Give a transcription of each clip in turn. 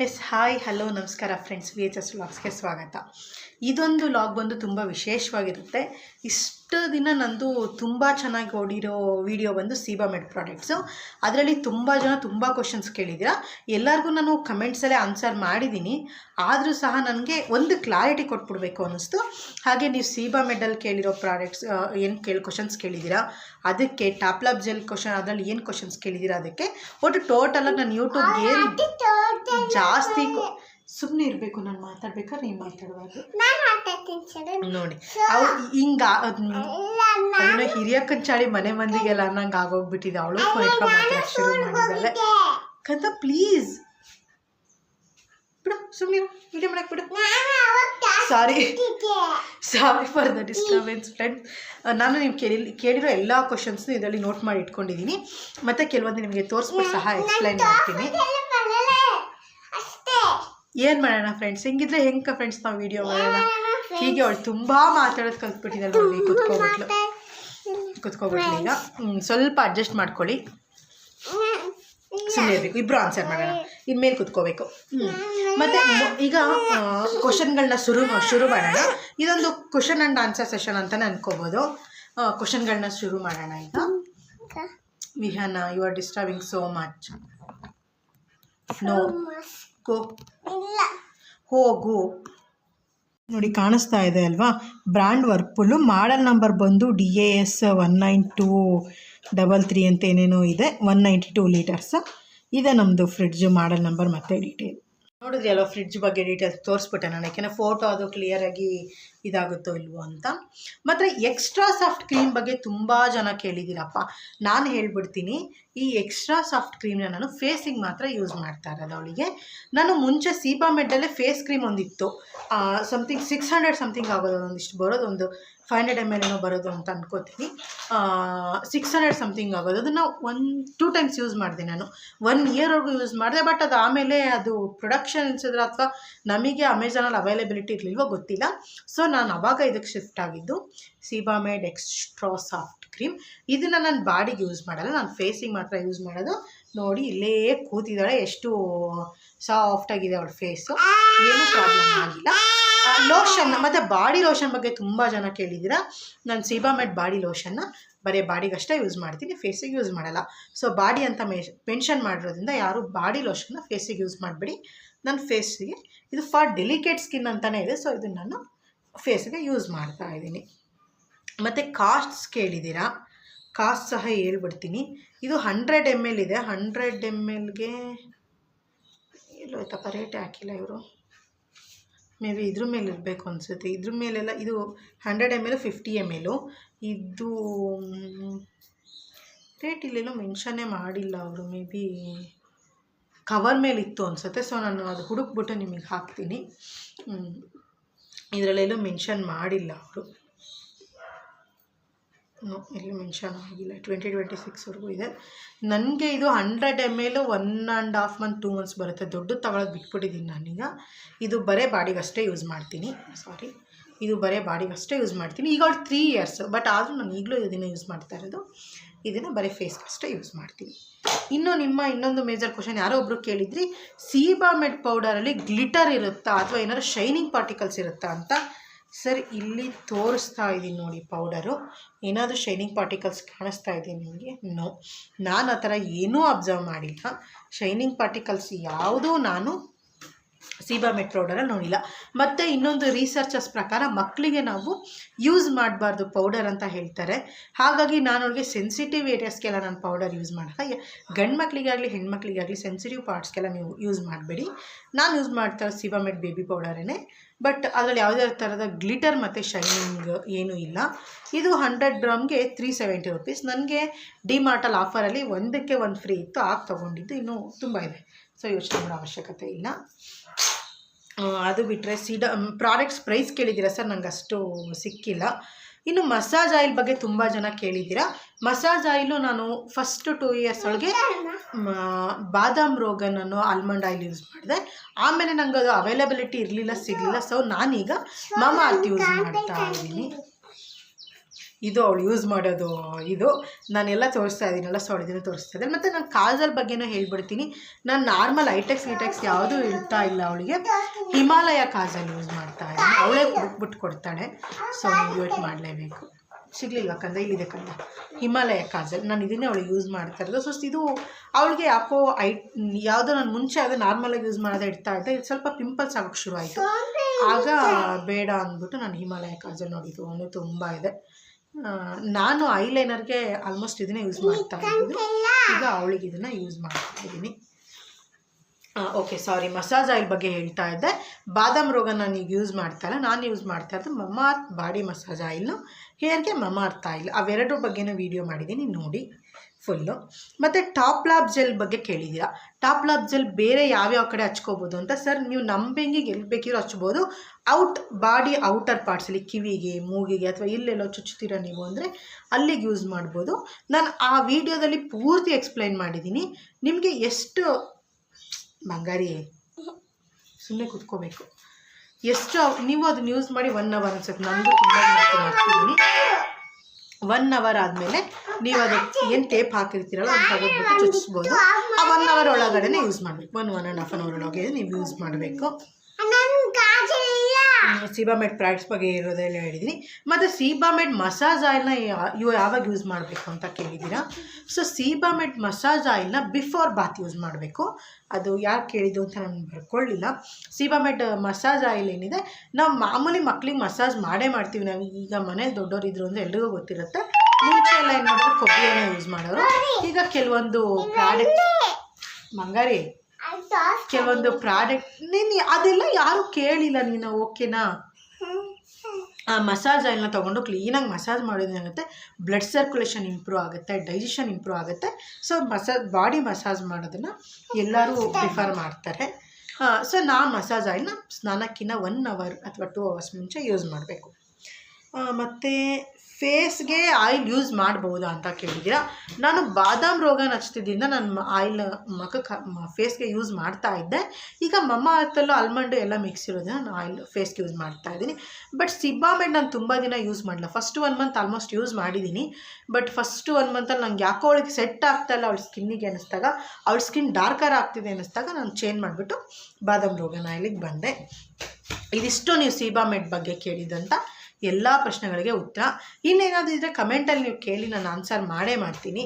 S, hi, hello, ನಮಸ್ಕಾರ friends, V H S ವ್ಲಾಗ್ಸ್ಗೆ ಸ್ವಾಗತ. ಇದೊಂದು ಲಾಗ್ ಬಂದು ತುಂಬ ವಿಶೇಷವಾಗಿರುತ್ತೆ. ಇಷ್ಟು ದಿನ ನಂದು ತುಂಬ ಚೆನ್ನಾಗಿ ಓಡಿರೋ ವಿಡಿಯೋ ಬಂದು ಸೀಬಾಮೆಡ್ ಪ್ರಾಡಕ್ಟ್ಸು ಅದರಲ್ಲಿ ತುಂಬ ಜನ ತುಂಬ ಕ್ವಶನ್ಸ್ ಕೇಳಿದ್ದೀರಾ. ಎಲ್ಲರಿಗೂ ನಾನು ಕಮೆಂಟ್ಸಲ್ಲೇ ಆನ್ಸರ್ ಮಾಡಿದ್ದೀನಿ. ಆದರೂ ಸಹ ನನಗೆ ಒಂದು ಕ್ಲಾರಿಟಿ ಕೊಟ್ಬಿಡ್ಬೇಕು ಅನ್ನಿಸ್ತು. ಹಾಗೆ ನೀವು ಸೀಬಾಮೆಡಲ್ಲಿ ಕೇಳಿರೋ ಪ್ರಾಡಕ್ಟ್ಸ್ ಏನು ಕೇಳಿ ಕ್ವಶನ್ಸ್ ಕೇಳಿದ್ದೀರಾ? ಅದಕ್ಕೆ ಟಾಪ್ಲಾಪ್ ಜೆಲ್ ಕ್ವಶನ್ ಅದರಲ್ಲಿ ಏನು ಕ್ವಶನ್ಸ್ ಕೇಳಿದ್ದೀರಾ ಅದಕ್ಕೆ? ಒಟ್ಟು ಟೋಟಲಾಗಿ ನಾನು ಯೂಟ್ಯೂಬ್ಗೆ ಏನು ಜಾಸ್ತಿ ಸುಮ್ಮನೆ ಇರಬೇಕು ನಾನು ಮಾತಾಡ್ಬೇಕಾದ್ರೆ ನೀವು ಮಾತಾಡಬಾರ್ದು. ನೋಡಿ. ಅವು ಹಿಂಗ ಅದೇನೋ ಹಿರಿಯ ಕಂಚಾಳಿ ಮನೆ ಮಂದಿಗೆಲ್ಲ ಅನ್ನಂಗೆ ಆಗೋಗ್ಬಿಟ್ಟಿದೆ. ಅವಳು ಮಾತಾಡಕ್ಕೆ ಶುರು ಮಾಡಿದ್ದಾಳೆ ಕಂದ ಪ್ಲೀಸ್ ಬಿಡು ಸುಮ್ಮನೆ ವಿಡಿಯೋ ಮಾಡಕ್ಕೆ ಬಿಡು. Sorry sorry for the disturbance friend ನಾನು ನೀವು ಕೇಳಿ ಕೇಳಿರೋ ಎಲ್ಲ ಕ್ವಶನ್ಸ್ನು ಇದರಲ್ಲಿ ನೋಟ್ ಮಾಡಿ ಇಟ್ಕೊಂಡಿದ್ದೀನಿ ಮತ್ತು ಕೆಲವೊಂದು ನಿಮಗೆ ತೋರಿಸ್ಬಿಟ್ಟು ಸಹ ಎಕ್ಸ್ಪ್ಲೈನ್ ಮಾಡ್ತೀನಿ. ಏನು ಮಾಡೋಣ ಫ್ರೆಂಡ್ಸ್ ಹೆಂಗಿದ್ರೆ ಹೆಂಗೆ ಫ್ರೆಂಡ್ಸ್ ನಾವು ವಿಡಿಯೋ ಮಾಡೋಣ? ಹೀಗೆ ಅವಳು ತುಂಬ ಮಾತಾಡೋದು ಕಲ್ತ್ಬಿಟ್ಟಿದ್ದಾಳೆ ನೋಡಿ ಕುತ್ಕೊಬಿಟ್ಲು. ಕುತ್ಕೊಬಿಟ್ಲು ಈಗ ಸ್ವಲ್ಪ ಅಡ್ಜಸ್ಟ್ ಮಾಡ್ಕೊಳ್ಳಿ. ಸುಮ್ಮನೆ ಇರಬೇಕು. ಇಬ್ಬರು ಆನ್ಸರ್ ಮಾಡೋಣ. ಇನ್ಮೇಲೆ ಕುತ್ಕೋಬೇಕು. ಮತ್ತು ಈಗ ಕ್ವಶನ್ಗಳನ್ನ ಶುರು ಶುರು ಮಾಡೋಣ. ಇದೊಂದು ಕ್ವಶನ್ ಆ್ಯಂಡ್ ಆನ್ಸರ್ ಸೆಷನ್ ಅಂತಲೇ ಅನ್ಕೋಬೋದು. ಕ್ವಶನ್ಗಳನ್ನ ಶುರು ಮಾಡೋಣ ಈಗ. Vihana you are disturbing so much no go ಹೋಗು. ನೋಡಿ ಕಾಣಿಸ್ತಾ ಇದೆ ಅಲ್ವಾ? ಬ್ರ್ಯಾಂಡ್ ವರ್ಪುಲ್ಲು ಮಾಡಲ್ ನಂಬರ್ ಬಂದು D A S one nine two double three ಅಂತ ಏನೇನೋ ಇದೆ. One ninety two litres. ಇದೆ ನಮ್ಮದು ಫ್ರಿಡ್ಜ್ ಮಾಡಲ್ ನಂಬರ್ ಮತ್ತು ಡೀಟೇಲ್. ನೋಡಿದ್ರಿ ಅಲ್ವಾ ಫ್ರಿಡ್ಜ್ ಬಗ್ಗೆ ಡೀಟೇಲ್ಸ್ ತೋರಿಸ್ಬಿಟ್ಟೆ ನಾನು. ಯಾಕೆಂದರೆ ಫೋಟೋ ಅದು ಕ್ಲಿಯರಾಗಿ ಇದಾಗುತ್ತೋ ಇಲ್ವೋ ಅಂತ. ಮತ್ತು ಎಕ್ಸ್ಟ್ರಾ ಸಾಫ್ಟ್ ಕ್ರೀಮ್ ಬಗ್ಗೆ ತುಂಬ ಜನ ಕೇಳಿದ್ದೀರಪ್ಪ. ನಾನು ಹೇಳ್ಬಿಡ್ತೀನಿ ಈ ಎಕ್ಸ್ಟ್ರಾ ಸಾಫ್ಟ್ ಕ್ರೀಮ್ನ ನಾನು ಫೇಸಿಗೆ ಮಾತ್ರ ಯೂಸ್ ಮಾಡ್ತಾ ಇರೋದು ಅವಳಿಗೆ. ನಾನು ಮುಂಚೆ ಸೀಬಾಮೆಡ್ಡಲ್ಲೇ ಫೇಸ್ ಕ್ರೀಮ್ ಒಂದಿತ್ತು. ಸಮಥಿಂಗ್ ಸಿಕ್ಸ್ ಹಂಡ್ರೆಡ್ ಸಮಥಿಂಗ್ ಆಗೋದು ಒಂದಿಷ್ಟು ಬರೋದು, ಒಂದು ಫೈವ್ ಹಂಡ್ರೆಡ್ ಎಂ ಎಲ್ ಏನೋ ಬರೋದು ಅಂತ ಅಂದ್ಕೋತೀನಿ ಸಿಕ್ಸ್ ಹಂಡ್ರೆಡ್ ಸಮಥಿಂಗ್ ಆಗೋದು. ಅದನ್ನು ಒನ್ ಟೂ ಟೈಮ್ಸ್ ಯೂಸ್ ಮಾಡಿದೆ ನಾನು. ಒನ್ ಇಯರ್ವರೆಗೂ ಯೂಸ್ ಮಾಡಿದೆ ಬಟ್ ಅದು ಆಮೇಲೆ ಅದು ಪ್ರೊಡಕ್ಷನ್ ಅನ್ಸಿದ್ರೆ ಅಥವಾ ನಮಗೆ ಅಮೆಝಾನಲ್ಲಿ ಅವೈಲೇಬಿಲಿಟಿ ಇರಲಿಲ್ವೋ ಗೊತ್ತಿಲ್ಲ. ಸೊ ನಾನು ಅವಾಗ ಇದಕ್ಕೆ ಶಿಫ್ಟ್ ಆಗಿದ್ದು ಸೀಬಾಮೇಡ್ ಎಕ್ಸ್ಟ್ರಾ ಸಾಫ್ಟ್ ಕ್ರೀಮ್ ಇದನ್ನು ನಾನು ಬಾಡಿಗೆ ಯೂಸ್ ಮಾಡಲ್ಲ, ನಾನು ಫೇಸಿಗೆ ಮಾತ್ರ ಯೂಸ್ ಮಾಡೋದು. ನೋಡಿ, ಇಲ್ಲೇ ಕೂತಿದ್ದಾಳೆ, ಎಷ್ಟು ಸಾಫ್ಟ್ ಆಗಿದೆ ಅವಳ ಫೇಸು ಏನೂ ಪ್ರಾಬ್ಲಮ್ ಆಗಿಲ್ಲ. ಲೋಷನ್ ಮತ್ತು ಬಾಡಿ ಲೋಷನ್ ಬಗ್ಗೆ ತುಂಬ ಜನ ಕೇಳಿದ್ದೀರಾ? ನಾನು ಸೀಬಾಮೆಡ್ ಬಾಡಿ ಲೋಷನ್ನ ಬರೀ ಬಾಡಿಗಷ್ಟೇ ಯೂಸ್ ಮಾಡ್ತೀನಿ ಫೇಸಿಗೆ ಯೂಸ್ ಮಾಡಲ್ಲ. ಸೊ ಬಾಡಿ ಅಂತ ಮೆಷ್ ಮೆನ್ಷನ್ ಮಾಡಿರೋದ್ರಿಂದ ಯಾರು ಬಾಡಿ ಲೋಷನ್ನ ಫೇಸಿಗೆ ಯೂಸ್ ಮಾಡಬೇಡಿ. ನನ್ನ ಫೇಸಿಗೆ ಇದು ಫಾರ್ ಡೆಲಿಕೇಟ್ ಸ್ಕಿನ್ ಅಂತಲೇ ಇದೆ ಸೊ ಇದನ್ನು ನಾನು ಫೇಸಿಗೆ ಯೂಸ್ ಮಾಡ್ತಾ ಇದ್ದೀನಿ. ಮತ್ತು ಕಾಸ್ಟ್ಸ್ ಕೇಳಿದ್ದೀರಾ? ಕಾಸ್ಟ್ ಸಹ ಹೇಳ್ಬಿಡ್ತೀನಿ. ಇದು ಹಂಡ್ರೆಡ್ ಎಂ ಎಲ್ ಇದೆ. ಹಂಡ್ರೆಡ್ ಎಂ ಎಲ್ಗೆ ಎಲ್ಲೋಯ್ತಪ್ಪ ರೇಟ್ ಹಾಕಿಲ್ಲ ಇವರು. ಮೇ ಬಿ ಇದ್ರ ಮೇಲೆ ಇರಬೇಕು ಅನಿಸುತ್ತೆ. ಇದ್ರ ಮೇಲೆಲ್ಲ ಇದು hundred M L fifty M L ಇದು ರೇಟ್ ಇಲ್ಲೆಲ್ಲೋ ಮೆನ್ಷನ್ನೇ ಮಾಡಿಲ್ಲ ಅವರು. ಮೇ ಬಿ ಕವರ್ ಮೇಲೆ ಇತ್ತು ಅನಿಸುತ್ತೆ. ಸೊ ನಾನು ಅದು ಹುಡುಕ್ಬಿಟ್ಟು ನಿಮಗೆ ಹಾಕ್ತೀನಿ. ಇದರಲ್ಲೆಲ್ಲೂ ಮೆನ್ಷನ್ ಮಾಡಿಲ್ಲ ಅವರು. ಇಲ್ಲಿ ಮೆನ್ಷನ್ ಆಗಿಲ್ಲ. ಟ್ವೆಂಟಿ ಟ್ವೆಂಟಿ ಸಿಕ್ಸ್ವರೆಗೂ ಇದೆ. ನನಗೆ ಇದು hundred M L one and half month two months ಬರುತ್ತೆ. ದೊಡ್ಡದು ತಗೊಳ್ಳೋದು ಬಿಟ್ಬಿಟ್ಟಿದ್ದೀನಿ ನಾನೀಗ. ಇದು ಬರೇ ಬಾಡಿಗಷ್ಟೇ ಯೂಸ್ ಮಾಡ್ತೀನಿ. ಸಾರಿ ಇದು ಬರೇ ಬಾಡಿಗಷ್ಟೇ ಯೂಸ್ ಮಾಡ್ತೀನಿ. ಈಗ ಅವ್ರು ತ್ರೀ ಇಯರ್ಸ್ ಬಟ್ ಆದರೂ ನಾನು ಈಗಲೂ ಇದನ್ನು ಯೂಸ್ ಮಾಡ್ತಾ ಇರೋದು. ಇದನ್ನು ಬರೀ ಫೇಸ್ಗಷ್ಟೇ ಯೂಸ್ ಮಾಡ್ತೀನಿ. ಇನ್ನು ನಿಮ್ಮ ಇನ್ನೊಂದು ಮೇಜರ್ ಕ್ವಶನ್ ಯಾರೋ ಒಬ್ಬರು ಕೇಳಿದ್ರಿ ಸೀಬಾಮೆಡ್ ಪೌಡರಲ್ಲಿ ಗ್ಲಿಟರ್ ಇರುತ್ತಾ ಅಥವಾ ಏನಾದ್ರು ಶೈನಿಂಗ್ ಪಾರ್ಟಿಕಲ್ಸ್ ಇರುತ್ತಾ ಅಂತ? ಸರ್, ಇಲ್ಲಿ ತೋರಿಸ್ತಾ ಇದ್ದೀನಿ ನೋಡಿ ಪೌಡರು. ಏನಾದರೂ ಶೈನಿಂಗ್ ಪಾರ್ಟಿಕಲ್ಸ್ ಕಾಣಿಸ್ತಾ ಇದೆ ನಿಮಗೆ? ನೋ. ನಾನು ಆ ಥರ ಏನೂ ಅಬ್ಸರ್ವ್ ಮಾಡಿಲ್ಲ. ಶೈನಿಂಗ್ ಪಾರ್ಟಿಕಲ್ಸ್ ಯಾವುದೂ ನಾನು ಸೀಬಾಮೆಟ್ ಪೌಡರಲ್ಲಿ ನೋಡಿಲ್ಲ. ಮತ್ತು ಇನ್ನೊಂದು ರಿಸರ್ಚಸ್ ಪ್ರಕಾರ ಮಕ್ಕಳಿಗೆ ನಾವು ಯೂಸ್ ಮಾಡಬಾರ್ದು ಪೌಡರ್ ಅಂತ ಹೇಳ್ತಾರೆ. ಹಾಗಾಗಿ ನಾನು ಅವ್ರಿಗೆ ಸೆನ್ಸಿಟಿವ್ ಏರಿಯಾಸ್ಗೆಲ್ಲ ನಾನು ಪೌಡರ್ ಯೂಸ್ ಮಾಡಲ್ಲ. ಗಂಡು ಮಕ್ಕಳಿಗಾಗಲಿ ಹೆಣ್ಮಕ್ಳಿಗಾಗಲಿ ಸೆನ್ಸಿಟಿವ್ ಪಾರ್ಟ್ಸ್ಗೆಲ್ಲ ನೀವು ಯೂಸ್ ಮಾಡಬೇಡಿ. ನಾನು ಯೂಸ್ ಮಾಡ್ತಾ ಸಿಬಾಮೆಟ್ ಬೇಬಿ ಪೌಡರೇ ಬಟ್ ಅದರಲ್ಲಿ ಯಾವುದೇ ಥರದ ಗ್ಲಿಟರ್ ಮತ್ತು ಶೈನಿಂಗ್ ಏನೂ ಇಲ್ಲ. ಇದು ಹಂಡ್ರೆಡ್ ಗ್ರಾಮ್ಗೆ ತ್ರೀ ಸೆವೆಂಟಿ ರುಪೀಸ್ ನನಗೆ ಡಿ ಮಾರ್ಟಲ್ಲಿ ಆಫರಲ್ಲಿ ಒಂದಕ್ಕೆ ಒಂದು ಫ್ರೀ ಇತ್ತು, ಆಗ ತೊಗೊಂಡಿದ್ದು ಇನ್ನೂ ತುಂಬ ಇದೆ. ಸೊ ಯೋಚನೆ ಮಾಡೋ ಅವಶ್ಯಕತೆ ಇಲ್ಲ. ಅದು ಬಿಟ್ಟರೆ ಸೀಡ ಪ್ರಾಡಕ್ಟ್ಸ್ ಪ್ರೈಸ್ ಕೇಳಿದ್ದೀರಾ ಸರ್? ನನಗೆ ಅಷ್ಟು ಸಿಕ್ಕಿಲ್ಲ. ಇನ್ನು ಮಸಾಜ್ ಆಯಿಲ್ ಬಗ್ಗೆ ತುಂಬ ಜನ ಕೇಳಿದ್ದೀರಾ? ಮಸಾಜ್ ಆಯಿಲು ನಾನು ಫಸ್ಟ್ ಟೂ ಇಯರ್ಸ್ ಒಳಗೆ ಬಾದಾಮ್ ರೋಗನ್ ಅನ್ನೋ ಆಲ್ಮಂಡ್ ಆಯಿಲ್ ಯೂಸ್ ಮಾಡಿದೆ. ಆಮೇಲೆ ನನಗೆ ಅದು ಅವೈಲಬಿಲಿಟಿ ಇರಲಿಲ್ಲ, ಸಿಗಲಿಲ್ಲ ಸೊ ನಾನೀಗ ಮಾಮಾ ಅರ್ತ್ ಯೂಸ್ ಮಾಡ್ತಾ ಇದ್ದೀನಿ. ಇದು ಅವಳು ಯೂಸ್ ಮಾಡೋದು, ಇದು. ನಾನೆಲ್ಲ ತೋರಿಸ್ತಾ ಇದ್ದೀನಲ್ಲ ಸೊ ಅವಳಿದನ್ನು ತೋರಿಸ್ತಾ ಇದ್ದೀನಿ. ಮತ್ತು ನಾನು ಕಾಜಲ್ ಬಗ್ಗೆನೂ ಹೇಳ್ಬಿಡ್ತೀನಿ. ನಾನು ನಾರ್ಮಲ್ ಐಟೆಕ್ಸ್ ಗಿಟೆಕ್ಸ್ ಯಾವುದೂ ಇರ್ತಾ ಇಲ್ಲ ಅವಳಿಗೆ. ಹಿಮಾಲಯ ಕಾಜಲ್ ಯೂಸ್ ಮಾಡ್ತಾ ಇದ್ದೀನಿ. ಅವಳೇ ಹುಡುಕ್ಬಿಟ್ಟು ಕೊಡ್ತಾಳೆ. ಸೊ ವೇಟ್ ಮಾಡಲೇಬೇಕು. ಸಿಗ್ಲಿಲ್ವಾ ಕಂದ? ಇಲ್ಲಿದೆ ಕಂದ. ಹಿಮಾಲಯ ಕಾಜಲ್ ನಾನು ಇದನ್ನೇ ಅವಳಿಗೆ ಯೂಸ್ ಮಾಡ್ತಾ ಇರೋದು. ಸೊ ಇದು ಅವಳಿಗೆ ಯಾಕೋ ಐ, ಯಾವುದೋ ನಾನು ಮುಂಚೆ ಅದು ನಾರ್ಮಲಾಗಿ ಯೂಸ್ ಮಾಡೋದೇ ಇಡ್ತಾ ಇದ್ದೆ. ಇದು ಸ್ವಲ್ಪ ಪಿಂಪಲ್ಸ್ ಆಗೋಕ್ಕೆ ಶುರು ಆಯಿತು ಆಗ ಬೇಡ ಅಂದ್ಬಿಟ್ಟು ನಾನು ಹಿಮಾಲಯ ಕಾಜಲ್ ನೋಡಿದ್ದು. ಅವನು ತುಂಬ ಇದೆ. ನಾನು ಐಲೈನರ್ಗೆ ಆಲ್ಮೋಸ್ಟ್ ಇದನ್ನೇ ಯೂಸ್ ಮಾಡ್ತಾ ಇದ್ದೀನಿ ಈಗ ಅವಳಿಗೆ ಇದನ್ನು ಯೂಸ್ ಮಾಡ್ತಾ ಇದ್ದೀನಿ. ಓಕೆ ಸಾರಿ ಮಸಾಜ್ ಆಯಿಲ್ ಬಗ್ಗೆ ಹೇಳ್ತಾ ಇದ್ದೆ. ಬಾದಾಮ್ ರೋಗ ನಾನು ಈಗ ಯೂಸ್ ಮಾಡ್ತಾ ಇಲ್ಲ. ನಾನು ಯೂಸ್ ಮಾಡ್ತಾ ಇರೋದು ಮಮಾರ್ತ್ ಬಾಡಿ ಮಸಾಜ್ ಆಯಿಲ್ನು ಹೇರ್ಗೆ ಮಮಾರ್ತ್ ಆಯಿಲ್ ಅವೆರಡರ ಬಗ್ಗೆನೂ ವೀಡಿಯೋ ಮಾಡಿದ್ದೀನಿ ನೋಡಿ. ಫುಲ್ಲು ಮತ್ತು ಟಾಪ್ ಲಾಬ್ ಜೆಲ್ ಬಗ್ಗೆ ಕೇಳಿದ್ದೀರಾ? ಟಾಪ್ ಲಾಬ್ ಜೆಲ್ ಬೇರೆ ಯಾವ್ಯಾವ ಕಡೆ ಹಚ್ಕೋಬೋದು ಅಂತ? ಸರ್ ನೀವು ನಂಬೆಂಗಿಗೆ ಎಲ್ಲಿ ಬೇಕಿರೋ ಹಚ್ಬೋದು. ಔಟ್ ಬಾಡಿ ಔಟರ್ ಪಾರ್ಟ್ಸಲ್ಲಿ ಕಿವಿಗೆ, ಮೂಗಿಗೆ ಅಥವಾ ಇಲ್ಲೆಲ್ಲೋ ಚುಚ್ಚುತ್ತೀರಾ ನೀವು ಅಂದರೆ ಅಲ್ಲಿಗೆ ಯೂಸ್ ಮಾಡ್ಬೋದು. ನಾನು ಆ ವಿಡಿಯೋದಲ್ಲಿ ಪೂರ್ತಿ ಎಕ್ಸ್ಪ್ಲೈನ್ ಮಾಡಿದ್ದೀನಿ. ನಿಮಗೆ ಎಷ್ಟು ಬಂಗಾರಿ ಸುಮ್ಮನೆ ಕುತ್ಕೋಬೇಕು. ಎಷ್ಟು, ನೀವು ಅದನ್ನ ಯೂಸ್ ಮಾಡಿ ಒನ್ ಅವರ್ ಅನ್ಸುತ್ತೆ. ನನಗೂ ತುಂಬ ಮಾಡ್ತಿದ್ದೀನಿ. ಒನ್ ಅವರ್ ಆದಮೇಲೆ ನೀವು ಅದಕ್ಕೆ ಏನು ಟೇಪ್ ಹಾಕಿರ್ತೀರಲ್ಲ ಅದನ್ನ ತೆಗೆದ್ಬಿಟ್ಟು ಚುಚ್ಚಿಸ್ಬೋದು ಆ ಒನ್ ಅವರ್ ಒಳಗಡೆನೆ ಯೂಸ್ ಮಾಡಬೇಕು. One one and half an hour ಒಳಗೆ ನೀವು ಯೂಸ್ ಮಾಡಬೇಕು ಸೀಬಾಮೆಡ್ ಪ್ರಾಡಕ್ಟ್ಸ್ ಬಗ್ಗೆ ಇರೋದೆಲ್ಲ ಹೇಳಿದ್ದೀನಿ ಮತ್ತು ಸೀಬಾಮೆಡ್ ಮಸಾಜ್ ಆಯಿಲ್ನ ಇವು ಯಾವಾಗ ಯೂಸ್ ಮಾಡಬೇಕು ಅಂತ ಕೇಳಿದ್ದೀರಾ? ಸೊ ಸೀಬಾಮೆಡ್ ಮಸಾಜ್ ಆಯಿಲ್ನ ಬಿಫೋರ್ ಬಾತ್ ಯೂಸ್ ಮಾಡಬೇಕು. ಅದು ಯಾರು ಕೇಳಿದ್ದು ಅಂತ ನಾನು ಬರ್ಕೊಳ್ಳಿಲ್ಲ ಸೀಬಾಮೆಡ್ ಮಸಾಜ್ ಆಯಿಲ್ ಏನಿದೆ, ನಾವು ಮಾಮೂಲಿ ಮಕ್ಳಿಗೆ ಮಸಾಜ್ ಮಾಡೇ ಮಾಡ್ತೀವಿ. ನಾವು ಈಗ ಮನೇಲಿ ದೊಡ್ಡೋರಿದ್ರು ಅಂದರೆ ಎಲ್ರಿಗೂ ಗೊತ್ತಿರುತ್ತೆ. ಮುಂಚೆ ಎಲ್ಲ ಏನು ಮಾಡೋರು ಕೊಬ್ಬರಿ ಯೂಸ್ ಮಾಡೋರು. ಈಗ ಕೆಲವೊಂದು ಪ್ರಾಡಕ್ಟ್ ಮಂಗಾರಿ. ಕೆಲವೊಂದು ಪ್ರಾಡಕ್ಟ್ ನೀನು ಅದೆಲ್ಲ ಯಾರು ಕೇಳಿಲ್ಲ ನೀನು ಓಕೆನಾ ಆ ಮಸಾಜ್ ಆಯಿಲ್ನ ತೊಗೊಂಡು ಕ್ಲೀನಾಗಿ ಮಸಾಜ್ ಮಾಡೋದೇನಾಗುತ್ತೆ ಬ್ಲಡ್ ಸರ್ಕ್ಯುಲೇಷನ್ ಇಂಪ್ರೂವ್ ಆಗುತ್ತೆ ಡೈಜೆಷನ್ ಇಂಪ್ರೂವ್ ಆಗುತ್ತೆ. ಸೊ ಮಸಾಜ್ ಬಾಡಿ ಮಸಾಜ್ ಮಾಡೋದನ್ನು ಎಲ್ಲರೂ ಪ್ರಿಫರ್ ಮಾಡ್ತಾರೆ. ಸೊ ನಾ ಮಸಾಜ್ ಆಯಿಲ್ನ ಸ್ನಾನಕ್ಕಿಂತ ಒನ್ ಅವರ್ ಅಥವಾ ಟೂ ಅವರ್ಸ್ ಮುಂಚೆ ಯೂಸ್ ಮಾಡಬೇಕು. ಮತ್ತು ಫೇಸ್ಗೆ ಆಯಿಲ್ ಯೂಸ್ ಮಾಡ್ಬೋದಾ ಅಂತ ಕೇಳಿದ್ದೀರಾ? ನಾನು ಬಾದಾಮ್ ರೋಗ ಹಚ್ತಿದ್ದಿಂದ ನಾನು ಆಯಿಲ್ ಮಖಕ್ಕೆ ಫೇಸ್ಗೆ ಯೂಸ್ ಮಾಡ್ತಾ ಇದ್ದೆ. ಈಗ ಮಮ್ಮ ಅರ್ಥಲ್ಲೂ ಆಲ್ಮಂಡು ಎಲ್ಲ ಮಿಕ್ಸ್ ಇರೋದನ್ನ ನಾನು ಆಯಿಲ್ ಫೇಸ್ಗೆ ಯೂಸ್ ಮಾಡ್ತಾ ಇದ್ದೀನಿ. ಬಟ್ ಸಿಬ್ಬಾಮೆಡ್ ನಾನು ತುಂಬ ದಿನ ಯೂಸ್ ಮಾಡಿಲ್ಲ first one month almost use ಮಾಡಿದ್ದೀನಿ. ಬಟ್ ಫಸ್ಟ್ ಒನ್ ಮಂತಲ್ಲಿ ನಂಗೆ ಯಾಕೋ ಅವಳಿಗೆ ಸೆಟ್ ಆಗ್ತಾ ಇಲ್ಲ ಅವಳ ಸ್ಕಿನ್ನಿಗೆ ಅನ್ನಿಸ್ದಾಗ, ಅವಳ ಸ್ಕಿನ್ ಡಾರ್ಕರ್ ಆಗ್ತಿದೆ ಅನ್ನಿಸ್ದಾಗ ನಾನು ಚೇಂಜ್ ಮಾಡಿಬಿಟ್ಟು ಬಾದಾಮ್ ರೋಗನ ಆಯಿಲಿಗೆ ಬಂದೆ. ಇದಿಷ್ಟು ನೀವು ಸೀಬಾಮೆಡ್ ಬಗ್ಗೆ ಕೇಳಿದಂಥ ಎಲ್ಲ ಪ್ರಶ್ನೆಗಳಿಗೆ ಉತ್ತರ. ಇನ್ನೇನಾದರೂ ಇದ್ದರೆ ಕಮೆಂಟಲ್ಲಿ ನೀವು ಕೇಳಿ ನಾನು ಆನ್ಸರ್ ಮಾಡೇ ಮಾಡ್ತೀನಿ.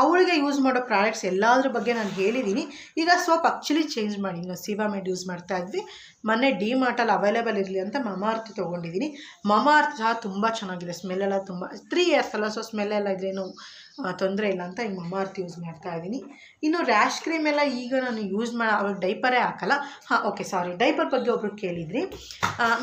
ಅವಳಿಗೆ ಯೂಸ್ ಮಾಡೋ ಪ್ರಾಡಕ್ಟ್ಸ್ ಎಲ್ಲದ್ರ ಬಗ್ಗೆ ನಾನು ಹೇಳಿದ್ದೀನಿ ಈಗ ಸೋಪ್ ಆ್ಯಕ್ಚುಲಿ ಚೇಂಜ್ ಮಾಡಿ ನಾವು ಸಿವಾಮೆಡ್ ಯೂಸ್ ಮಾಡ್ತಾ ಇದ್ವಿ. ಮೊನ್ನೆ ಡಿ ಮಾರ್ಟಲ್ಲಿ ಅವೈಲೇಬಲ್ ಇರಲಿ ಅಂತ ಮಮಾರ್ತ್ ತೊಗೊಂಡಿದ್ದೀನಿ ಮಮಾರ್ತ್ ಸಹ ತುಂಬ ಚೆನ್ನಾಗಿದೆ ಸ್ಮೆಲ್ಲೆಲ್ಲ ತುಂಬ ತ್ರೀ ಇಯರ್ಸ್ ಅಲ್ಲ ಸೊ ಸ್ಮೆಲ್ಲೆಲ್ಲ ಇದ್ರೇನು ತೊಂದರೆ ಇಲ್ಲ ಅಂತ ಈಗ ಮಮಾರ್ತ್ ಯೂಸ್ ಮಾಡ್ತಾ ಇದ್ದೀನಿ. ಇನ್ನು ರ್ಯಾಶ್ ಕ್ರೀಮ್ ಎಲ್ಲ ಈಗ ನಾನು ಯೂಸ್ ಮಾಡಿ ಅವಾಗ ಡೈಪರೇ ಹಾಕಲ್ಲ. ಹಾಂ ಓಕೆ ಸಾರಿ ಡೈಪರ್ ಬಗ್ಗೆ ಒಬ್ರು ಕೇಳಿದ್ರಿ.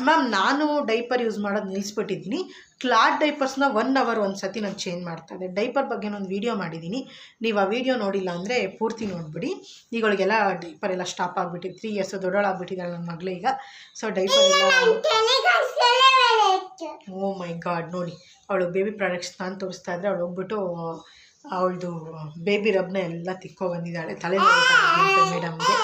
ಮ್ಯಾಮ್ ನಾನು ಡೈಪರ್ ಯೂಸ್ ಮಾಡೋದು ನಿಲ್ಲಿಸ್ಬಿಟ್ಟಿದ್ದೀನಿ ಕ್ಲಾತ್ ಡೈಪರ್ಸ್ನ ಒನ್ ಅವರ್ ಒಂದು ಸತಿ ನಾನು ಚೇಂಜ್ ಮಾಡ್ತಾ ಇದ್ದೆ. ಡೈಪರ್ ಬಗ್ಗೆ ಒಂದು ವೀಡಿಯೋ ಮಾಡಿದ್ದೀನಿ ನೀವು ಆ ವೀಡಿಯೋ ನೋಡಿಲ್ಲ ಅಂದರೆ ಪೂರ್ತಿ ನೋಡಿಬಿಡಿ. ಈಗಳಿಗೆಲ್ಲ ಡೈಪರ್ ಎಲ್ಲ ಸ್ಟಾಪ್ ಆಗಿಬಿಟ್ಟಿದೆ. ತ್ರೀ ಇಯರ್ಸ್ ದೊಡ್ಡವಳಾಗ್ಬಿಟ್ಟಿದ್ದಾಳೆ ನನ್ನ ಮಗಳು ಈಗ. ಸೊ ಡೈಪರ್ ಎಲ್ಲ ಓ ಮೈ ಗಾಡ್ ನೋಡಿ. ಅವಳು ಬೇಬಿ ಪ್ರಾಡಕ್ಟ್ಸ್ ನಾನು ತೋರಿಸ್ತಾ ಇದ್ದರೆ ಅವಳು ಹೋಗ್ಬಿಟ್ಟು ಅವಳದು ಬೇಬಿ ರಬ್ನ ಎಲ್ಲ ತಿಕ್ಕೋ ಬಂದಿದ್ದಾಳೆ. ತಲೆ ಮೇಡಮ್ಗೆ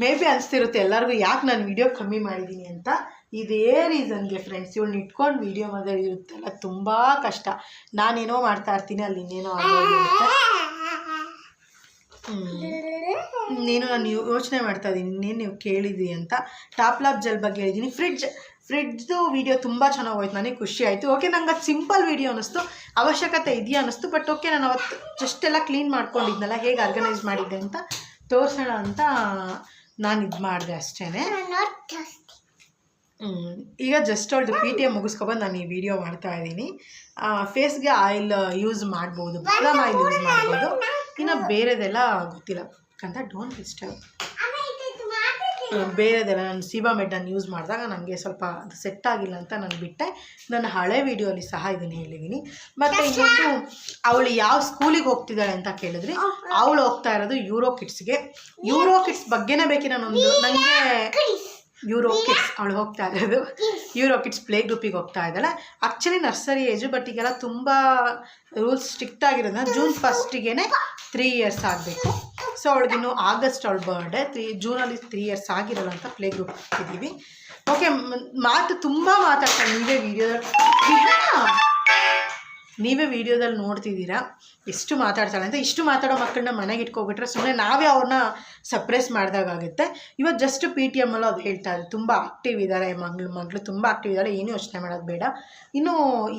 ಮೇ ಬಿ ಅನಿಸ್ತಿರುತ್ತೆ. ಎಲ್ಲರಿಗೂ ಯಾಕೆ ನಾನು ವಿಡಿಯೋ ಕಮ್ಮಿ ಮಾಡಿದ್ದೀನಿ ಅಂತ? ಇದೇ ರೀಸನ್ಗೆ ಫ್ರೆಂಡ್ಸ್ ಇವಳನ್ನ ಇಟ್ಕೊಂಡು ವಿಡಿಯೋ ಮಾಡೋದು ಇರುತ್ತಲ್ಲ, ತುಂಬ ಕಷ್ಟ. ನಾನೇನೋ ಮಾಡ್ತಾ ಇರ್ತೀನಿ, ಅಲ್ಲಿ ಇನ್ನೇನೋ. ನೀನು ನಾನು ಯೋಚನೆ ಮಾಡ್ತಾ ಇದ್ದೀನಿ, ಇನ್ನೇನು ನೀವು ಕೇಳಿದ್ವಿ ಅಂತ. ಟಾಪ್ ಲಾಪ್ ಜೆಲ್ ಬಗ್ಗೆ ಹೇಳಿದ್ದೀನಿ. ಫ್ರಿಡ್ಜ್ ಫ್ರಿಡ್ಜ್ದು ವಿಡಿಯೋ ತುಂಬ ಚೆನ್ನಾಗಿ ಹೋಯ್ತು, ನನಗೆ ಖುಷಿ ಆಯಿತು. ಓಕೆ ನಂಗೆ ಅದು ಸಿಂಪಲ್ ವಿಡಿಯೋ ಅನ್ನಿಸ್ತು. ಅವಶ್ಯಕತೆ ಇದೆಯಾ ಅನ್ನಿಸ್ತು ಬಟ್ ಓಕೆ ನಾನು ಅವತ್ತು ಜಸ್ಟ್ ಎಲ್ಲ ಕ್ಲೀನ್ ಮಾಡ್ಕೊಂಡಿದ್ನಲ್ಲ, ಹೇಗೆ ಆರ್ಗನೈಸ್ ಮಾಡಿದ್ದೆ ಅಂತ ತೋರಿಸೋಣ ಅಂತ ನಾನು ಇದು ಮಾಡಿದೆ ಅಷ್ಟೇ. ಈಗ ಜಸ್ಟ್ ಅವ್ರದ್ದು ಪಿ ಟಿ ಎಂ ಮುಗಿಸ್ಕೊಬಂದು ನಾನು ಈ ವಿಡಿಯೋ ಮಾಡ್ತಾ ಇದ್ದೀನಿ. ಫೇಸ್ಗೆ ಆಯಿಲ್ ಯೂಸ್ ಮಾಡ್ಬೋದು ಬಾದಾಮ್ ಆಯಿಲ್ ಯೂಸ್ ಮಾಡ್ಬೋದು. ಇನ್ನು ಬೇರೆದೆಲ್ಲ ಗೊತ್ತಿಲ್ಲ. ಅಂತ ಡೋಂಟ್ ಡಿಸ್ಟರ್ಬ್ ಬೇರೆದೆಲ್ಲ ನಾನು ಸೀಬಾಮೆಡ್ ನಾನು ಯೂಸ್ ಮಾಡಿದಾಗ ನನಗೆ ಸ್ವಲ್ಪ ಅದು ಸೆಟ್ ಆಗಿಲ್ಲ ಅಂತ ನಾನು ಬಿಟ್ಟೆ. ನನ್ನ ಹಳೆ ವಿಡಿಯೋಲಿ ಸಹ ಇದನ್ನು ಹೇಳಿದ್ದೀನಿ. ಮತ್ತು ಇನ್ನೊಂದು, ಅವಳು ಯಾವ ಸ್ಕೂಲಿಗೆ ಹೋಗ್ತಿದ್ದಾಳೆ ಅಂತ ಕೇಳಿದ್ರಿ, ಅವಳು ಹೋಗ್ತಾ ಇರೋದು ಯೂರೋ ಕಿಡ್ಸ್ಗೆ ಯೂರೋ ಕಿಡ್ಸ್ ಬಗ್ಗೆನೇ ಬೇಕಿ ನಾನೊಂದು ನನಗೆ ಯೂರೋ ಕಿಡ್ಸ್ ಅವಳು ಹೋಗ್ತಾ ಇರೋದು. ಯೂರೋ ಕಿಡ್ಸ್ ಪ್ಲೇ ಗ್ರೂಪಿಗೆ ಹೋಗ್ತಾ ಇದ್ದಾಳೆ. ಆ್ಯಕ್ಚುಲಿ ನರ್ಸರಿ ಏಜು ಬಟ್ ಈಗೆಲ್ಲ ತುಂಬ ರೂಲ್ಸ್ ಸ್ಟ್ರಿಕ್ಟ್ ಆಗಿರೋದ್ರಿಂದ ಜೂನ್ ಫಸ್ಟಿಗೆ ತ್ರೀ ಇಯರ್ಸ್ ಆಗಬೇಕು. ಸೊ ಅವಳಿಗಿನ್ನು ಆಗಸ್ಟ್ ಅವಳ ಬರ್ಡೇ ತ್ರೀ ಜೂನಲ್ಲಿ ತ್ರೀ ಇಯರ್ಸ್ ಆಗಿರಲ್ಲ ಅಂತ ಪ್ಲೇ ಗ್ರೂಪ್ ಇದ್ದೀವಿ. ಓಕೆ ಮಾತು ತುಂಬ ಮಾತಾಡ್ತಾಳೆ, ನೀವೇ ವಿಡಿಯೋದಲ್ಲಿ ನೀವೇ ವಿಡಿಯೋದಲ್ಲಿ ನೋಡ್ತಿದ್ದೀರಾ? ಎಷ್ಟು ಮಾತಾಡ್ತಾಳೆ ಅಂತ, ಇಷ್ಟು ಮಾತಾಡೋ ಮಕ್ಕಳನ್ನ ಮನೆಗೆ ಇಟ್ಕೊಬಿಟ್ರೆ ಸುಮ್ಮನೆ ನಾವೇ ಅವ್ರನ್ನ ಸಪ್ರೆಸ್ ಮಾಡಿದಾಗುತ್ತೆ ಇವತ್ತು ಜಸ್ಟ್ ಪಿ ಟಿ ಎಮ್ಮಲ್ಲೂ ಅದು ಹೇಳ್ತಾ ಇದ್ದಾರೆ ತುಂಬ ಆಕ್ಟಿವ್ ಇದ್ದಾರೆ ಮಗಳು ಮಗಳು ತುಂಬ ಆಕ್ಟಿವ್ ಇದ್ದಾರೆ ಏನೂ ಯೋಚನೆ ಮಾಡೋದು ಬೇಡ. ಇನ್ನೂ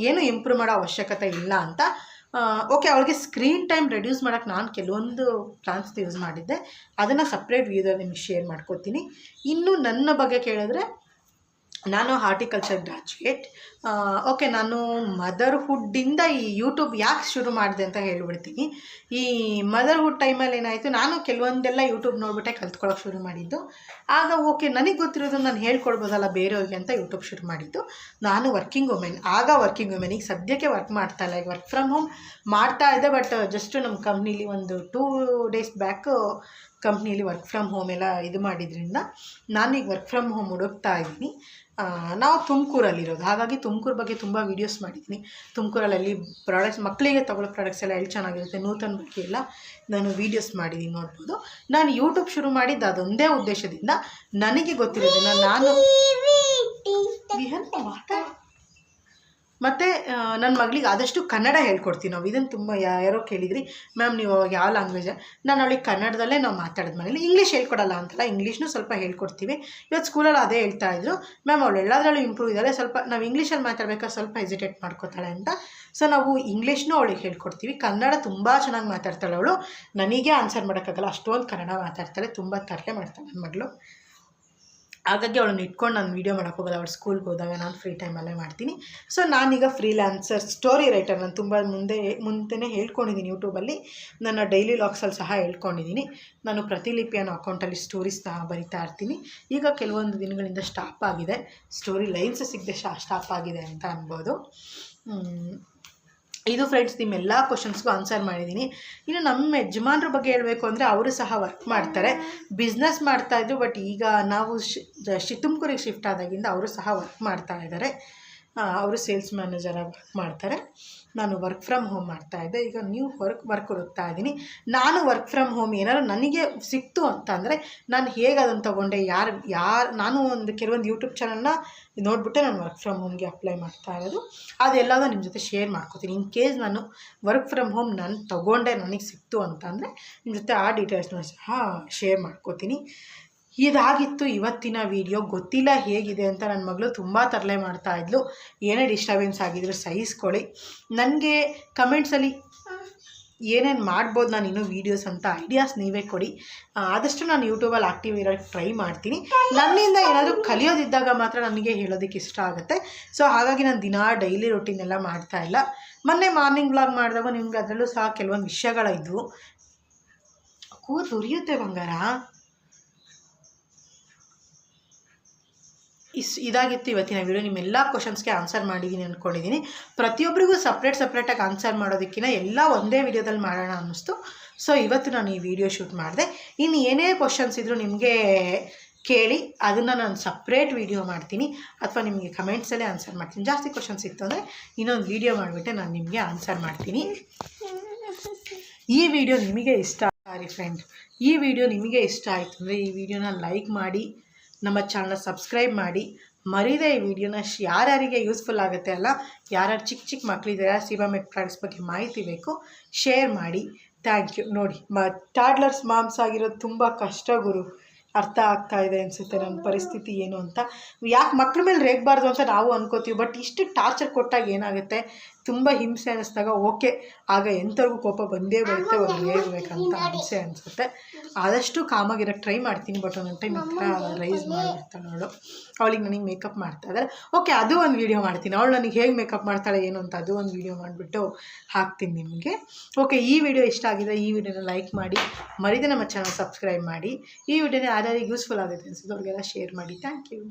ಏನು ಇಂಪ್ರೂವ್ ಮಾಡೋ ಅವಶ್ಯಕತೆ ಇಲ್ಲ ಅಂತ. ಓಕೆ ಅವಳಿಗೆ ಸ್ಕ್ರೀನ್ ಟೈಮ್ ರೆಡ್ಯೂಸ್ ಮಾಡೋಕ್ಕೆ ನಾನು ಕೆಲವೊಂದು ಪ್ಲಾನ್ಸ್ ಯೂಸ್ ಮಾಡಿದ್ದೆ. ಅದನ್ನು ಸಪ್ರೇಟ್ ವ್ಯೂದಲ್ಲಿ ನಿಮಗೆ ಶೇರ್ ಮಾಡ್ಕೋತೀನಿ. ಇನ್ನು ನನ್ನ ಬಗ್ಗೆ ಕೇಳಿದ್ರೆ ನಾನು ಹಾರ್ಟಿಕಲ್ಚರ್ ಗ್ರಾಜುಯೇಟ್ ಓಕೆ ನಾನು ಮದರ್ಹುಡ್ಡಿಂದ ಈ ಯೂಟ್ಯೂಬ್ ಯಾಕೆ ಶುರು ಮಾಡಿದೆ ಅಂತ ಹೇಳ್ಬಿಡ್ತೀನಿ. ಈ ಮದರ್ಹುಡ್ ಟೈಮಲ್ಲಿ ಏನಾಯಿತು, ನಾನು ಕೆಲವೊಂದೆಲ್ಲ ಯೂಟ್ಯೂಬ್ ನೋಡಿಬಿಟ್ಟೆ ಕಲ್ತ್ಕೊಳ್ಳೋಕೆ ಶುರು ಮಾಡಿದ್ದು. ಆಗ ಓಕೆ ನನಗೆ ಗೊತ್ತಿರೋದು ನಾನು ಹೇಳ್ಕೊಡ್ಬೋದಲ್ಲ ಬೇರೆಯವ್ರಿಗೆ ಅಂತ ಯೂಟ್ಯೂಬ್ ಶುರು ಮಾಡಿದ್ದು. ನಾನು ವರ್ಕಿಂಗ್ ವುಮೆನ್ ಆಗ ವರ್ಕಿಂಗ್ ವುಮೆನ್ ಈಗ ಸದ್ಯಕ್ಕೆ ವರ್ಕ್ ಮಾಡ್ತಾ ಇಲ್ಲ. ಈಗ ವರ್ಕ್ ಫ್ರಮ್ ಹೋಮ್ ಮಾಡ್ತಾ ಇದ್ದೆ ಬಟ್ ಜಸ್ಟ್ ನಮ್ಮ ಕಂಪ್ನೀಲಿ ಒಂದು ಟೂ ಡೇಸ್ ಬ್ಯಾಕ್ ಕಂಪ್ನೀಲಿ ವರ್ಕ್ ಫ್ರಮ್ ಹೋಮ್ ಎಲ್ಲ ಇದು ಮಾಡಿದ್ರಿಂದ ನಾನೀಗ ವರ್ಕ್ ಫ್ರಮ್ ಹೋಮ್ ಹುಡುಕ್ತಾ ಇದ್ದೀನಿ. ನಾವು ತುಮಕೂರಲ್ಲಿರೋದು ಹಾಗಾಗಿ ತುಮಕೂರು ಬಗ್ಗೆ ತುಂಬ ವೀಡಿಯೋಸ್ ಮಾಡಿದ್ದೀನಿ ತುಮಕೂರಲ್ಲಿ ಪ್ರಾಡಕ್ಟ್ಸ್ ಮಕ್ಕಳಿಗೆ ತಗೊಳ್ಳೋ ಪ್ರಾಡಕ್ಟ್ಸ್ ಎಲ್ಲ ಎಲ್ಲಿ ಚೆನ್ನಾಗಿರುತ್ತೆ ನೂತನ ಬಗ್ಗೆ ಎಲ್ಲ ನಾನು ವೀಡಿಯೋಸ್ ಮಾಡಿದ್ದೀನಿ ನೋಡ್ಬೋದು ನಾನು ಯೂಟ್ಯೂಬ್ ಶುರು ಮಾಡಿದ್ದು ಅದೊಂದೇ ಉದ್ದೇಶದಿಂದ ನನಗೆ ಗೊತ್ತಿರೋದನ್ನ ನಾನು ಮತ್ತು ನನ್ನ ಮಗಳಿಗೆ ಆದಷ್ಟು ಕನ್ನಡ ಹೇಳ್ಕೊಡ್ತೀವಿ ನಾವು. ಇದನ್ನು ತುಂಬ ಯಾರೋ ಕೇಳಿದ್ರಿ. ಮ್ಯಾಮ್, ನೀವು ಯಾವ ಲ್ಯಾಂಗ್ವೇಜ್ ನಾನು ಅವಳಿಗೆ ಕನ್ನಡದಲ್ಲೇ ನಾವು ಮಾತಾಡಿದ ಮನೇಲಿ. ಇಂಗ್ಲೀಷ್ ಹೇಳ್ಕೊಡಲ್ಲ ಅಂತಲ್ಲ ಇಂಗ್ಲೀಷ್ನು ಸ್ವಲ್ಪ ಹೇಳ್ಕೊಡ್ತೀವಿ. ಇವತ್ತು ಸ್ಕೂಲಲ್ಲಿ ಅದೇ ಹೇಳ್ತಾ ಇದ್ರು. ಮ್ಯಾಮ್, ಅವಳು ಎಲ್ಲದರಲ್ಲೂ ಇಂಪ್ರೂವ್ ಇದ್ದಾಳೆ ಸ್ವಲ್ಪ, ನಾವು ಇಂಗ್ಲೀಷಲ್ಲಿ ಮಾತಾಡ್ಬೇಕಾದ್ರೆ ಸ್ವಲ್ಪ ಹೆಸಿಟೇಟ್ ಮಾಡ್ಕೋತಾಳೆ ಅಂತ. ಸೊ ನಾವು ಇಂಗ್ಲೀಷ್ನೂ ಅವಳಿಗೆ ಹೇಳ್ಕೊಡ್ತೀವಿ. ಕನ್ನಡ ತುಂಬ ಚೆನ್ನಾಗಿ ಮಾತಾಡ್ತಾಳೆ ಅವಳು. ನನಗೆ ಆನ್ಸರ್ ಮಾಡೋಕ್ಕಾಗಲ್ಲ. ಅಷ್ಟೊಂದು ಕನ್ನಡ ಮಾತಾಡ್ತಾಳೆ. ತುಂಬ ತರಲೆ ಮಾಡ್ತಾಳೆ ನನ್ನ ಮಗಳು. ಹಾಗಾಗಿ ಅವಳನ್ನ ಇಟ್ಕೊಂಡು ನಾನು ವೀಡಿಯೋ ಮಾಡೋಕೆ ಹೋಗಲ್ಲ. ಅವಳು ಸ್ಕೂಲ್ಗೆ ಹೋದಾಗ ನಾನು ಫ್ರೀ ಟೈಮಲ್ಲೇ ಮಾಡ್ತೀನಿ. ಸೊ ನಾನೀಗ ಫ್ರೀಲ್ಯಾನ್ಸರ್ ಸ್ಟೋರಿ ರೈಟರ್ ನಾನು ತುಂಬ ಮುಂದೆ ಮುಂದೆನೇ ಹೇಳ್ಕೊಂಡಿದ್ದೀನಿ ಯೂಟ್ಯೂಬಲ್ಲಿ ನನ್ನ ಡೈಲಿ ಲಾಗ್ಸಲ್ಲಿ ಸಹ ಹೇಳ್ಕೊಂಡಿದ್ದೀನಿ ನಾನು ಪ್ರತಿಲಿಪಿ ಅನ್ನೋ ಅಕೌಂಟಲ್ಲಿ ಸ್ಟೋರೀಸ್ ಸಹ ಬರಿತಾ ಇರ್ತೀನಿ. ಈಗ ಕೆಲವೊಂದು ದಿನಗಳಿಂದ ಸ್ಟಾಪ್ ಆಗಿದೆ. ಸ್ಟೋರಿ ಲೈನ್ಸ್ ಸಿಗದೆ ಸ್ಟಾಪ್ ಆಗಿದೆ ಅಂತ ಅನ್ಬೋದು. ಇದು ಫ್ರೆಂಡ್ಸ್ ನಿಮ್ಮೆಲ್ಲ ಕ್ವಶನ್ಸ್ಗೂ ಆನ್ಸರ್ ಮಾಡಿದ್ದೀನಿ ಇನ್ನು ನಮ್ಮ ಯಜಮಾನ್ರ ಬಗ್ಗೆ ಹೇಳಬೇಕು ಅಂದರೆ ಅವರು ಸಹ ವರ್ಕ್ ಮಾಡ್ತಾರೆ. ಬಿಸ್ನೆಸ್ ಮಾಡ್ತಾಯಿದ್ರು ಬಟ್ ಈಗ ನಾವು ಶಿ ತುಮಕೂರಿಗೆ ಶಿಫ್ಟ್ ಆದಾಗಿಂದ ಅವರು ಸಹ ವರ್ಕ್ ಮಾಡ್ತಾ ಇದ್ದಾರೆ ಅವರು ಸೇಲ್ಸ್ ಮ್ಯಾನೇಜರಾಗಿ ವರ್ಕ್ ಮಾಡ್ತಾರೆ. ನಾನು ವರ್ಕ್ ಫ್ರಮ್ ಹೋಮ್ ಮಾಡ್ತಾ ಇದ್ದೆ. ಈಗ ನ್ಯೂ ವರ್ಕ್ ವರ್ಕ್ ಹುಡುಕ್ತಾ ಇದ್ದೀನಿ. ನಾನು ವರ್ಕ್ ಫ್ರಮ್ ಹೋಮ್ ಏನಾದ್ರು ನನಗೆ ಸಿಕ್ತು ಅಂತಂದರೆ ನಾನು ಹೇಗೆ ಅದನ್ನು ತೊಗೊಂಡೆ, ಯಾರು ಯಾರು, ನಾನು ಒಂದು ಕೆಲವೊಂದು ಯೂಟ್ಯೂಬ್ ಚಾನಲ್ನ ನೋಡಿಬಿಟ್ಟೆ ನಾನು ವರ್ಕ್ ಫ್ರಮ್ ಹೋಮ್ಗೆ ಅಪ್ಲೈ ಮಾಡ್ತಾ ಇರೋದು. ಅದೆಲ್ಲದೂ ನಿಮ್ಮ ಜೊತೆ ಶೇರ್ ಮಾಡ್ಕೋತೀನಿ. ಇನ್ ಕೇಸ್ ನಾನು ವರ್ಕ್ ಫ್ರಮ್ ಹೋಮ್ ನಾನು ತೊಗೊಂಡೆ, ನನಗೆ ಸಿಕ್ತು ಅಂತಂದರೆ ನಿಮ್ಮ ಜೊತೆ ಆ ಡೀಟೇಲ್ಸ್ನ ಸಹ ಶೇರ್ ಮಾಡ್ಕೋತೀನಿ. ಇದಾಗಿತ್ತು ಇವತ್ತಿನ ವಿಡಿಯೋ ಗೊತ್ತಿಲ್ಲ ಹೇಗಿದೆ ಅಂತ ನನ್ನ ಮಗಳು ತುಂಬ ತರಲೆ ಮಾಡ್ತಾ ಇದ್ಲು. ಏನೇ ಡಿಸ್ಟರ್ಬೆನ್ಸ್ ಆಗಿದ್ರು ಸಹಿಸ್ಕೊಳ್ಳಿ. ನನಗೆ ಕಮೆಂಟ್ಸಲ್ಲಿ ಏನೇನು ಮಾಡ್ಬೋದು ನಾನು ಇನ್ನೂ ವೀಡಿಯೋಸ್ ಅಂತ ಐಡಿಯಾಸ್ ನೀವೇ ಕೊಡಿ. ಆದಷ್ಟು ನಾನು ಯೂಟ್ಯೂಬಲ್ಲಿ ಆ್ಯಕ್ಟಿವ್ ಇರೋಕ್ಕೆ ಟ್ರೈ ಮಾಡ್ತೀನಿ. ನನ್ನಿಂದ ಏನಾದರೂ ಕಲಿಯೋದಿದ್ದಾಗ ಮಾತ್ರ ನನಗೆ ಹೇಳೋದಕ್ಕೆ ಇಷ್ಟ ಆಗುತ್ತೆ. ಸೊ ಹಾಗಾಗಿ ನಾನು ದಿನಾ ಡೈಲಿ ರೊಟೀನ್ ಎಲ್ಲ ಮಾಡ್ತಾ ಇಲ್ಲ. ಮೊನ್ನೆ ಮಾರ್ನಿಂಗ್ ಬ್ಲಾಗ್ ಮಾಡಿದಾಗ ನಿಮ್ಗೆ ಅದರಲ್ಲೂ ಸಹ ಕೆಲವೊಂದು ವಿಷಯಗಳಿದ್ವು ಕೂದಲು ಉರಿಯುತ್ತೆ ಬಂಗಾರ. ಇಸ್ ಇದಾಗಿತ್ತು ಇವತ್ತಿನ ವಿಡಿಯೋ ನಿಮ್ಮೆಲ್ಲ ಕ್ವಶನ್ಸ್ಗೆ ಆನ್ಸರ್ ಮಾಡಿದ್ದೀನಿ ಅಂದ್ಕೊಂಡಿದ್ದೀನಿ ಪ್ರತಿಯೊಬ್ಬರಿಗೂ ಸಪ್ರೇಟ್ ಸಪ್ರೇಟಾಗಿ ಆನ್ಸರ್ ಮಾಡೋದಕ್ಕಿಂತ ಎಲ್ಲ ಒಂದೇ ವಿಡಿಯೋದಲ್ಲಿ ಮಾಡೋಣ ಅನ್ನಿಸ್ತು. ಸೊ ಇವತ್ತು ನಾನು ಈ ವಿಡಿಯೋ ಶೂಟ್ ಮಾಡಿದೆ. ಇನ್ನು ಏನೇ ಕ್ವಶನ್ಸ್ ಇದ್ದರೂ ನಿಮಗೆ ಕೇಳಿ, ಅದನ್ನು ನಾನು ಸಪ್ರೇಟ್ ವಿಡಿಯೋ ಮಾಡ್ತೀನಿ. ಅಥವಾ ನಿಮಗೆ ಕಮೆಂಟ್ಸಲ್ಲೇ ಆನ್ಸರ್ ಮಾಡ್ತೀನಿ. ಜಾಸ್ತಿ ಕ್ವಶನ್ಸ್ ಇತ್ತು ಅಂದರೆ ಇನ್ನೊಂದು ವಿಡಿಯೋ ಮಾಡಿಬಿಟ್ಟೆ ನಾನು ನಿಮಗೆ ಆನ್ಸರ್ ಮಾಡ್ತೀನಿ. ಈ ವಿಡಿಯೋ ನಿಮಗೆ ಇಷ್ಟ ಸಾರಿ ಫ್ರೆಂಡ್ ಈ ವಿಡಿಯೋ ನಿಮಗೆ ಇಷ್ಟ ಆಯಿತು ಅಂದರೆ ಈ ವಿಡಿಯೋನ ಲೈಕ್ ಮಾಡಿ ನಮ್ಮ ಚಾನಲ್ನ ಸಬ್ಸ್ಕ್ರೈಬ್ ಮಾಡಿ. ಮರೀದೆ ಈ ವಿಡಿಯೋನ ಯಾರ್ಯಾರಿಗೆ ಯೂಸ್ಫುಲ್ ಆಗುತ್ತೆ ಅಲ್ಲ, ಯಾರ್ಯಾರು ಚಿಕ್ಕ ಚಿಕ್ಕ ಮಕ್ಕಳಿದ್ದಾರೆ ಸಿಬಾಮೆಟ್ ಪ್ರಾಡಕ್ಟ್ಸ್ ಬಗ್ಗೆ ಮಾಹಿತಿ ಬೇಕು, ಶೇರ್ ಮಾಡಿ. Thank you. ನೋಡಿ, ಮ, ಟಾಡ್ಲರ್ಸ್ ಮಾಮ್ಸ್ ಆಗಿರೋದು ತುಂಬ ಕಷ್ಟ ಗುರು. ಅರ್ಥ ಆಗ್ತಾ ಇದೆ ಅನಿಸುತ್ತೆ ನನ್ನ ಪರಿಸ್ಥಿತಿ ಏನು ಅಂತ. ಯಾಕೆ ಮಕ್ಕಳ ಮೇಲೆ ರೇಗಬಾರ್ದು ಅಂತ ನಾವು ಅನ್ಕೋತೀವಿ, ಬಟ್ ಇಷ್ಟು ಟಾರ್ಚರ್ ಕೊಟ್ಟಾಗ ಏನಾಗುತ್ತೆ? ತುಂಬ ಹಿಂಸೆ ಅನ್ನಿಸ್ದಾಗ ಓಕೆ ಆಗ ಎಂಥವ್ರಿಗೂ ಕೋಪ ಬಂದೇ ಬರುತ್ತೆ ಅವ್ರು ಹೇಳ್ಬೇಕಂತ ಹಿಂಸೆ ಅನಿಸುತ್ತೆ. ಆದಷ್ಟು ಕಾಮಾಗಿರೋಕ್ಕೆ ಟ್ರೈ ಮಾಡ್ತೀನಿ ಬಟ್ ಒಂದೊಂದು ಟೈಮ್ ಹತ್ರ ರೈಸ್ ಮಾಡಿರ್ತಾಳೆ ಅವಳು ಅವಳಿಗೆ ನನಗೆ ಮೇಕಪ್ ಮಾಡ್ತಾ ಇದ್ದಾರೆ ಓಕೆ ಅದು ಒಂದು ವೀಡಿಯೋ ಮಾಡ್ತೀನಿ. ಅವಳು ನನಗೆ ಹೇಗೆ ಮೇಕಪ್ ಮಾಡ್ತಾಳೆ ಏನು ಅಂತ ಅದು ಒಂದು ವೀಡಿಯೋ ಮಾಡಿಬಿಟ್ಟು ಹಾಕ್ತೀನಿ ನಿಮಗೆ. ಓಕೆ ಈ ವಿಡಿಯೋ ಇಷ್ಟ ಆಗಿದೆ ಈ ವಿಡಿಯೋನ ಲೈಕ್ ಮಾಡಿ ಮರಿದೆ ನಮ್ಮ ಚಾನಲ್ ಸಬ್ಸ್ಕ್ರೈಬ್ ಮಾಡಿ. ಈ ವಿಡಿಯೋನ ಯಾರ್ಯಾರಿಗೆ ಯೂಸ್ಫುಲ್ ಆಗುತ್ತೆ ಅನ್ಸುತ್ತೆ ಅವ್ರಿಗೆಲ್ಲ ಶೇರ್ ಮಾಡಿ. Thank you